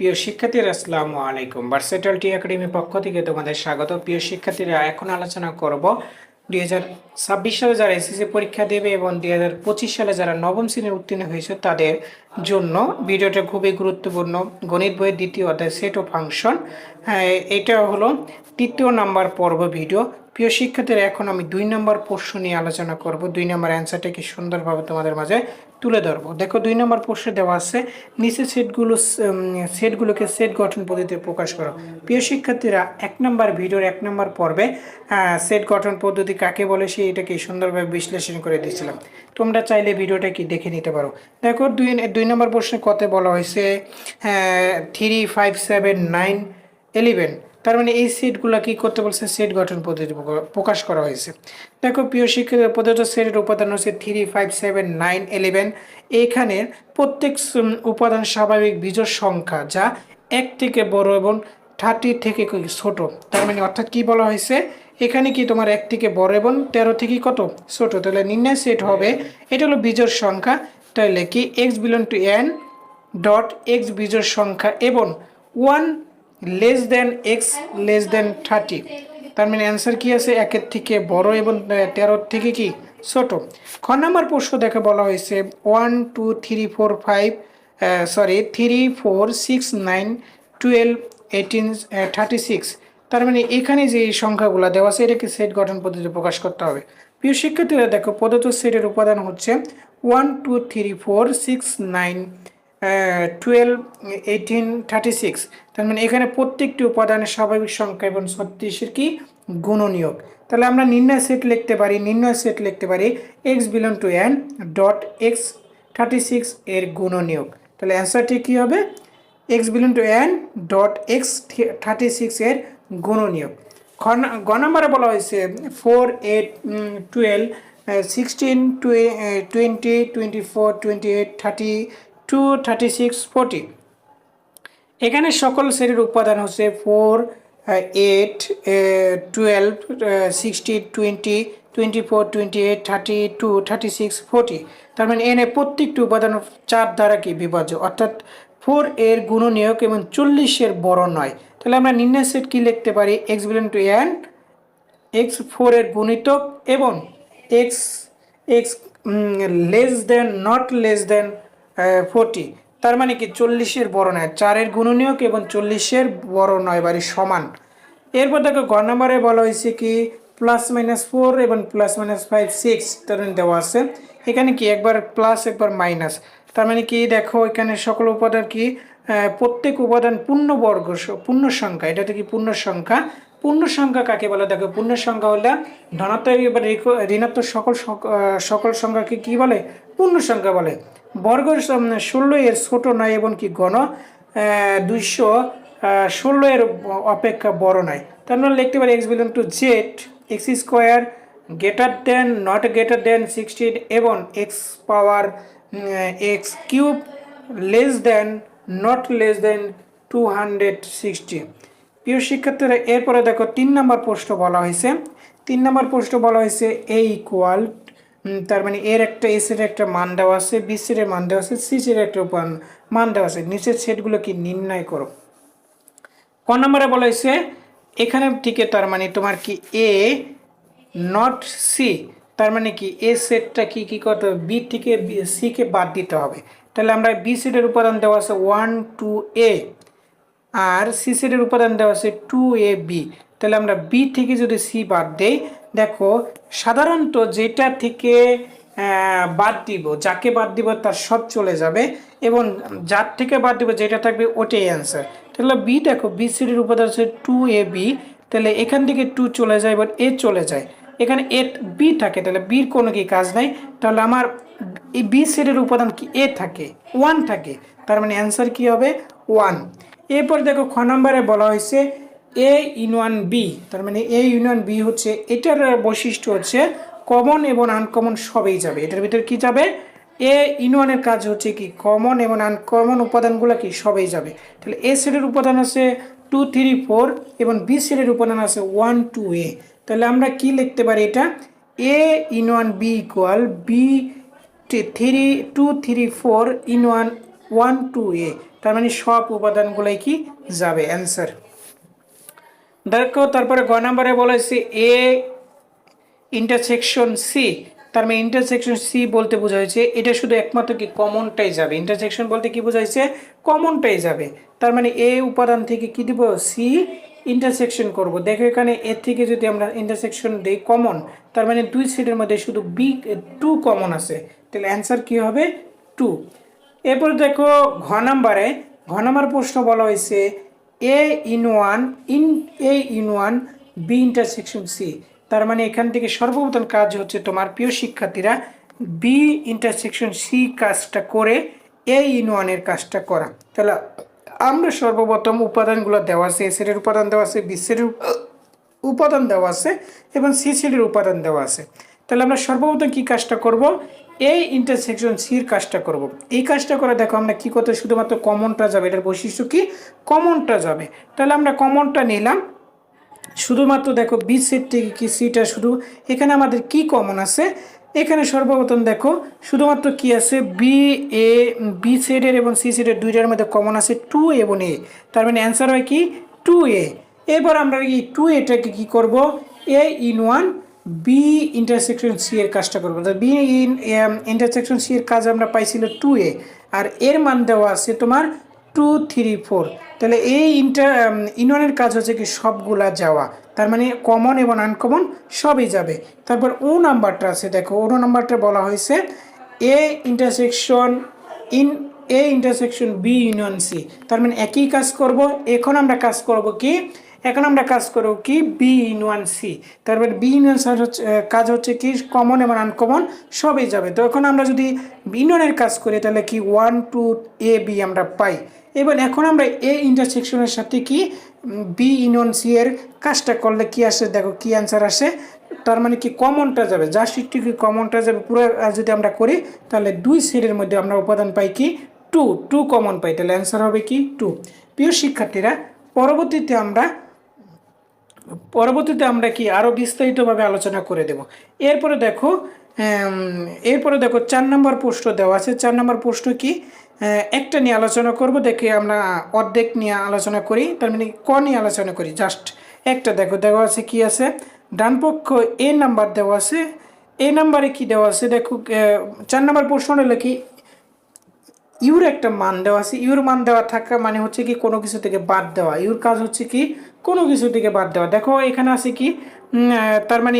প্রিয় শিক্ষার্থীরা, আসসালামু আলাইকুম। ভার্সেটাল টি একাডেমি পক্ষ থেকে তোমাদের স্বাগত। প্রিয় শিক্ষার্থীরা, এখন আলোচনা করব দুই হাজার ছাব্বিশ সালে যারা এসএসসি পরীক্ষা দেবে এবং দুই হাজার পঁচিশ সালে যারা নবম শ্রেণির উত্তীর্ণ হয়েছে, তাদের জন্য ভিডিওটা খুবই গুরুত্বপূর্ণ। গণিত বইয়ের দ্বিতীয় অধ্যায় সেট ও ফাংশন এটা হলো তৃতীয় নাম্বার পর্ব ভিডিও। প্রিয় শিক্ষার্থীরা, এখন আমি দুই নম্বর প্রশ্ন নিয়ে আলোচনা করব। দুই নম্বর অ্যান্সারটাকে সুন্দরভাবে তোমাদের মাঝে তুলে ধরবো। দেখো দুই নম্বর প্রশ্নে দেওয়া আছে, নিচে সেটগুলো সেটগুলোকে সেট গঠন পদ্ধতিতে প্রকাশ করো। প্রিয় শিক্ষার্থীরা, এক নম্বর ভিডিওর এক নম্বর পর্বে সেট গঠন পদ্ধতি কাকে বলে সে এটাকে সুন্দরভাবে বিশ্লেষণ করে দিয়েছিলাম। তোমরা চাইলে ভিডিওটা কি দেখে নিতে পারো। দেখো দুই দুই নম্বর প্রশ্নে কত বলা হয়েছে three five seven nine eleven তার মানে এই সেটগুলো কি করতে বলছে? সেট গঠন পদ্ধতি প্রকা- প্রকাশ করা হয়েছে। দেখো, প্রিয় শিক্ষার্থী প্রদত্ত সেটের উপাদান হচ্ছে three five seven nine eleven এখানে প্রত্যেক উপাদান স্বাভাবিক বীজের সংখ্যা যা এক থেকে বড় এবং থার্টি থেকে ছোট। তার মানে অর্থাৎ কি বলা হয়েছে? এখানে কি তোমার এক থেকে বড় এবং তেরো থেকে কত? ছোট। তাহলে নির্ণয় সেট হবে। এটা হলো বীজের সংখ্যা। তাহলে কি x belongs to N dot x বীজের সংখ্যা এবং one less than x less than thirty তার মানে অ্যান্সার কি আছে? একের থেকে বড় এবং তেরোর থেকে কি? ছোট। খ নম্বর প্রশ্ন দেখে বলা হয়েছে one two three four five sorry three four six nine twelve eighteen thirty six তার মানে এখানে যে সংখ্যাগুলো দেওয়া আছে, এটাকে সেট গঠন পদ্ধতি প্রকাশ করতে হবে। প্রিয় শিক্ষার্থীরা, দেখো, প্রদত্ত সেটের উপাদান হচ্ছে one two three four six nine twelve eighteen thirty six তার মানে এখানে প্রত্যেকটি উপাদানের স্বাভাবিক সংখ্যা এবং ছত্রিশের কি? গুণনীয়ক। তাহলে আমরা নির্ণয় সেট লিখতে পারি, নির্ণয় সেট লিখতে পারি x belongs to N dot x thirty six এর গুণনীয়ক। তাহলে অ্যান্সারটি কী হবে? X belongs to N dot x thirty six এর গুণনীয়ক। গ নম্বরে বলা হয়েছে four eight twelve sixteen twe twenty twenty four twenty eight thirty two thirty six forty এখানে সকল শ্রেণির উপাদান হচ্ছে four eight twelve sixty twenty twenty four twenty eight thirty two thirty six forty তার মানে এনে প্রত্যেকটি উপাদান চার দ্বারা কি বিভাজ্য? অর্থাৎ ফোর এর গুণনীয়ক এবং চল্লিশের বড় নয়। তাহলে আমরা নির্ণয় সেট কি লিখতে পারি? X belongs to N x ফোরের গুণিতক এবং x x less than not less than forty. তার মানে কি চল্লিশের বড় নয়, চারের গুণনীয়ক এবং চল্লিশের বড় নয় বাড়ি সমান। এরপর দেখো, ঘর নম্বরে বলা হয়েছে কি প্লাস মাইনাস ফোর এবং প্লাস মাইনাস ফাইভ সিক্স তার মানে দেওয়া আছে। এখানে কি একবার প্লাস একবার মাইনাস তার মানে কি, দেখো, এখানে সকল উপাদান কি প্রত্যেক উপাদান পূর্ণবর্গ পূর্ণ সংখ্যা। এটা কি পূর্ণ সংখ্যা? পূর্ণ সংখ্যা কাকে বলে? দেখো, পূর্ণ সংখ্যা হলে ধনাত্মক ঋণাত্মক সকল সকল সংখ্যাকে কি বলে? পূর্ণ সংখ্যা বলে। বর্গ ষোলো এর ছোট নয় এবং কি গণ দুইশো ষোলো এর অপেক্ষা বড় নয় তার মানে লিখতে পারি x belongs to Z x square greater than not greater than sixteen এবং x power x cube less than not less than two hundred sixty প্রিয় শিক্ষার্থীরা, এরপরে দেখো তিন নম্বর প্রশ্ন বলা হয়েছে। তিন নম্বর প্রশ্ন বলা হয়েছে এ ইকুয়াল তার মানে এর একটা এস এর একটা মান দেওয়া আছে বি এর মান দেওয়া আছে সি এর একটা মান দেওয়া আছে। নিচের সেটগুলো কি নির্ণয় করো। ক নম্বরে বলা হয়েছে, এখানে থেকে তার মানে তোমার কি এ নট সি তার মানে কি এ সেটটা কি কি করতে হবে? বি থেকে সি কে বাদ দিতে হবে। তাহলে আমরা বি সেটের উপাদান দেওয়া আছে one two A R C সেটের উপাদান দেওয়া আছে টু এ বি তাহলে আমরা বি থেকে যদি সি বাদ দেই দেখো, সাধারণত যেটা থেকে বাদ দিব, যাকে বাদ দিব তার সব চলে যাবে এবং যার থেকে বাদ দিব যেটা থাকবে ওটাই অ্যান্সার তাহলে বি দেখো বি সিটের উপাদান হচ্ছে টু এ বি তাহলে এখান থেকে টু চলে যায়, এবার এ চলে যায়। এখানে এ বি থাকে, তাহলে বির কোনো কি কাজ নাই। তাহলে আমার বি সেটের উপাদান কি এ থাকে? ওয়ান থাকে। তার মানে অ্যান্সার কি হবে? ওয়ান এরপর দেখো, খ নম্বরে বলা হয়েছে এ ইউনিয়ন বি তার মানে এ ইউনিয়ন বি হচ্ছে, এটার বৈশিষ্ট্য হচ্ছে কমন এবং আনকমন সবই যাবে। এটার ভিতরে কি যাবে? এ ইউনিয়নের কাজ হচ্ছে কি কমন এবং আনকমন উপাদানগুলো কি, সবই যাবে। তাহলে এ সেটের উপাদান আছে টু থ্রি ফোর এবং বি সেটের উপাদান আছে ওয়ান টু এ তাহলে আমরা কি লিখতে পারি এটা? A union B equal B three two three four union one two A তার মানে সব উপাদানগুলোই কি, যাবে। অ্যান্সার দেখো, তারপরে গ নাম্বারে বলা হয়েছে এ ইন্টারসেকশন সি তার মানে ইন্টারসেকশন সি বলতে বোঝা হয়েছে, এটা শুধু একমাত্র কি কমনটাই যাবে। ইন্টারসেকশন বলতে কি বোঝা হয়েছে? কমনটাই যাবে। তার মানে এ উপাদান থেকে কি দিব? সি ইন্টারসেকশন করব। দেখো, এখানে এর থেকে যদি আমরা ইন্টারসেকশন দিই কমন তার মানে দুই সেটের মধ্যে শুধু বি টু কমন আছে। তাহলে অ্যান্সার কি হবে? টু এরপর দেখো, ঘ নাম্বারে, ঘ নাম্বার প্রশ্ন বলা হয়েছে A in one in A in one B intersection C তার মানে এখান থেকে সর্বপ্রথম কাজ হচ্ছে তোমার প্রিয় শিক্ষার্থীরা বি ইন্টারসেকশন সি কাজটা করে এ ইন ওয়ানের কাজটা করা। তাহলে আমরা সর্বপ্রথম উপাদানগুলো দেওয়া আছে এ সেটের উপাদান দেওয়া আছে বি সেটের উপাদান দেওয়া আছে এবং সি সেটের উপাদান দেওয়া আছে। তাহলে আমরা সর্বপ্রথম কী কাজটা করব? এই ইন্টারসেকশন সির কাজটা করব। এই কাজটা করে দেখো আমরা কি করতে শুধুমাত্র কমনটা যাবে। এটার বৈশিষ্ট্য কি? কমনটা যাবে। তাহলে আমরা কমনটা নিলাম। শুধুমাত্র দেখো বি সেট থেকে কি সিটা শুধু? এখানে আমাদের কি কমন আছে? এখানে সর্বপ্রথম দেখো, শুধুমাত্র কি আছে? বি এ বি সেটের এবং সি সেটের দুইটার মধ্যে কমন আছে টু এবং এ তার মানে অ্যান্সার হয় কি? টু এ এরপর আমরা এই টু এটাকে কি করব? A union B intersection C এর কাজটা করব। বি ইন ইন্টারসেকশন সি এর কাজ আমরা পাইছিল টু এ আর এর মান দেওয়া আছে তোমার টু থ্রি ফোর তাহলে এই ইন্টার ইউনিয়নের কাজ হচ্ছে কি সবগুলা যাওয়া। তার মানে কমন এবং আনকমন সবই যাবে। তারপর ও নাম্বারটা আছে, দেখো ও নাম্বারটা বলা হয়েছে A intersection in A intersection B union C তার মানে একই কাজ করব। এখন আমরা কাজ করব কি এখন আমরা কাজ করব কি? বি ইন ওয়ান সি তারপর বি ইউনিয়ন হচ্ছে কাজ হচ্ছে কি? কমন এবং আনকমন সবই যাবে। তো এখন আমরা যদি ইউনিয়নের কাজ করি, তাহলে কি? ওয়ান টু এ বি আমরা পাই। এবার এখন আমরা এ ইন্টারসেকশনের সাথে কি? বি ইউনিয়ন সি এর কাজটা করলে কি আসে? দেখো, কি অ্যান্সার আসে? তার মানে কি? কমনটা যাবে। যা শিখটি কি কমনটা যাবে? পুরো যদি আমরা করি, তাহলে দুই সেটের মধ্যে আমরা উপাদান পাই কি? টু টু কমন পাই। তাহলে অ্যান্সার হবে কি? টু প্রিয় শিক্ষার্থীরা, পরবর্তীতে আমরা পরবর্তীতে আমরা কি আরও বিস্তারিতভাবে আলোচনা করে দেব। এরপরে দেখো এরপরে দেখো চার নম্বর পোস্ট দেওয়া আছে। চার নম্বর পোস্ট কি? একটা নিয়ে আলোচনা করব, দেখে আমরা অর্ধেক নিয়ে আলোচনা করি, তার মানে ক নিয়ে আলোচনা করি। জাস্ট একটা দেখো, দেওয়া আছে কি আছে? ডানপক্ষ এ নাম্বার দেওয়া আছে। এ নাম্বারে কি দেওয়া আছে? দেখো চার নম্বর প্রশ্ন হলো কি ইউর একটা মান দেওয়া আছে, ইউর মান দেওয়া থাকা মানে হচ্ছে কি কোনো কিছু থেকে বাদ দেওয়া। ইউর কাজ হচ্ছে কি কোনো কিছু থেকে বাদ দেওয়া। দেখো এখানে আছে কি তার মানে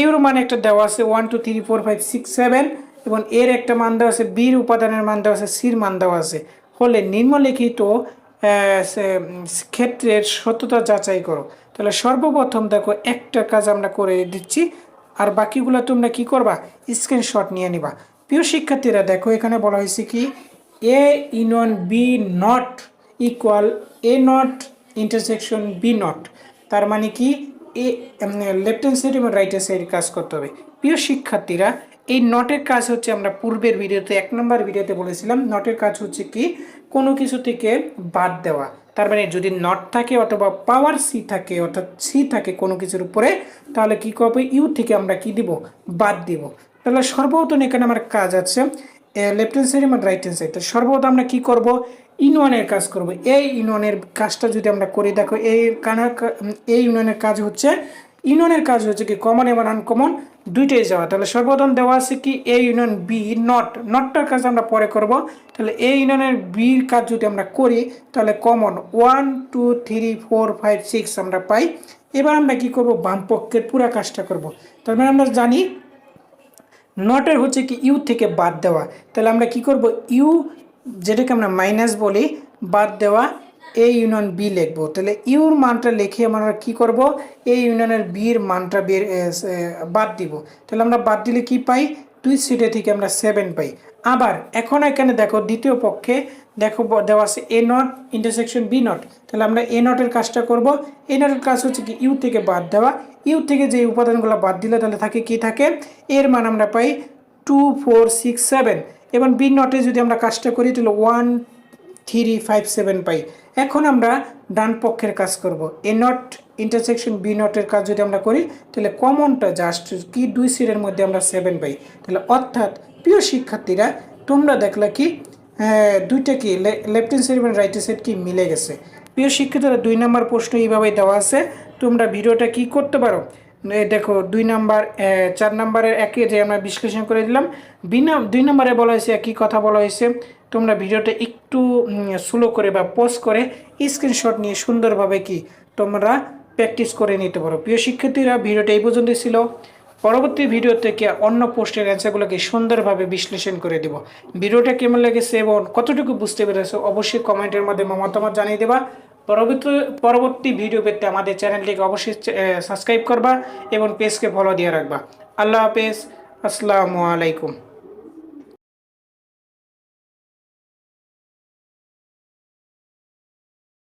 এর মান একটা দেওয়া আছে one two three four five six seven এবং এর একটা মান দেওয়া আছে, বির উপাদানের মান দেওয়া আছে, সির মান দেওয়া আছে। হলে নিম্নলিখিত ক্ষেত্রের সত্যতা যাচাই করো। তাহলে সর্বপ্রথম দেখো একটা কাজ আমরা করে দিচ্ছি, আর বাকিগুলো তোমরা কি করবা? স্ক্রিনশট নিয়ে নিবা। প্রিয় শিক্ষার্থীরা, দেখো এখানে বলা হয়েছে কি A union B not equal A not intersection B not তার মানে কি এ লেফট হ্যান্ড সাইড এবং রাইট হ্যান্ড সাইড কাজ করতে হবে। প্রিয় শিক্ষার্থীরা, এই নটের কাজ হচ্ছে আমরা পূর্বের ভিডিওতে, এক নম্বর ভিডিওতে বলেছিলাম নটের কাজ হচ্ছে কি, কোনো কিছু থেকে বাদ দেওয়া। তার মানে যদি নট থাকে অথবা পাওয়ার সি থাকে, অর্থাৎ সি থাকে কোনো কিছুর উপরে, তাহলে কি করব? ইউ থেকে আমরা কি দিব? বাদ দিব। তাহলে সর্বপ্রথম এখানে আমার কাজ আছে লেফট হ্যান্ড সাইড এবং রাইট হ্যান্ড সাইড সর্বপ্রথম আমরা কি করব? ইউনিয়নের কাজ করব। এই ইউনিয়নের কাজটা যদি আমরা করি, দেখো এই কানা এই ইউনিয়নের কাজ হচ্ছে ইউনিয়নের কাজ হচ্ছে কি কমন এবং আনকমন দুইটাই যাওয়া। তাহলে সর্বপ্রথম দেওয়া আছে কি এ ইউনিয়ন বি নট নটটার কাজ আমরা পরে করব। তাহলে এ ইউনিয়নের বির কাজ যদি আমরা করি, তাহলে common one two three four five six আমরা পাই। এবার আমরা কি করব? বাম পক্ষের পুরো কাজটা করব। তার মানে আমরা জানি নটের হচ্ছে কি ইউ থেকে বাদ দেওয়া। তাহলে আমরা কি করব? ইউ যেটাকে আমরা মাইনাস বলি, বাদ দেওয়া এ ইউনিয়ন বি লিখব। তাহলে ইউর মানটা লিখে আমরা কি করব? এ ইউনিয়নের বির মানটা বের বাদ দিব। তাহলে আমরা বাদ দিলে কি পাই? দুই সিটে থেকে আমরা সেভেন পাই। আবার এখন এখানে দেখো দ্বিতীয় পক্ষে দেখো দেওয়া আছে A not intersection B not তাহলে আমরা এ নটের কাজটা করব। এ নটের কাজ হচ্ছে কি ইউ থেকে বাদ দেওয়া। ইউ থেকে যে উপাদানগুলো বাদ দিলে তাহলে থাকে কি থাকে? এর মান আমরা পাই টু ফোর সিক্স সেভেন এবং বি নটে যদি আমরা কাজটা করি তাহলে ওয়ান থ্রি ফাইভ সেভেন পাই। এখন আমরা ডান পক্ষের কাজ করব। এ নট ইন্টারসেকশন বি নটের কাজ যদি আমরা করি, তাহলে কমনটা জাস্ট কি দুই সিটের মধ্যে আমরা সেভেন পাই। তাহলে অর্থাৎ প্রিয় শিক্ষার্থীরা, তোমরা দেখলে কি দুইটা কি লেফট হ্যান্ড সাইড এবং রাইট হ্যান্ড সাইড কি মিলে গেছে। প্রিয় শিক্ষিতরা দুই নম্বর প্রশ্ন এইভাবে দেওয়া আছে। তোমরা ভিডিওটা কি করতে পারো? দেখো, দুই নাম্বার চার নাম্বারের একে যে আমরা বিশ্লেষণ করে দিলাম, বিনা, দুই নম্বরে বলা হয়েছে একই কথা বলা হয়েছে। তোমরা ভিডিওটা একটু স্লো করে বা পোস্ট করে স্ক্রিনশট নিয়ে সুন্দরভাবে কি তোমরা প্র্যাকটিস করে নিতে পারো। প্রিয় শিক্ষার্থীরা, ভিডিওটা এই পর্যন্ত ছিল। পরবর্তী ভিডিও থেকে অন্য পোস্টের অ্যান্সারগুলোকে সুন্দরভাবে বিশ্লেষণ করে দেব। ভিডিওটা কেমন লেগেছে এবং কতটুকু বুঝতে পেরেছ অবশ্যই কমেন্টের মাধ্যমে মতামত জানিয়ে দেবা। পরবর্তী পরবর্তী ভিডিও পেতে আমাদের চ্যানেলটিকে অবশ্যই সাবস্ক্রাইব করবা এবং পেজকে ফলো দিয়ে রাখবা। আল্লাহ হাফেজ। আসসালামু আলাইকুম।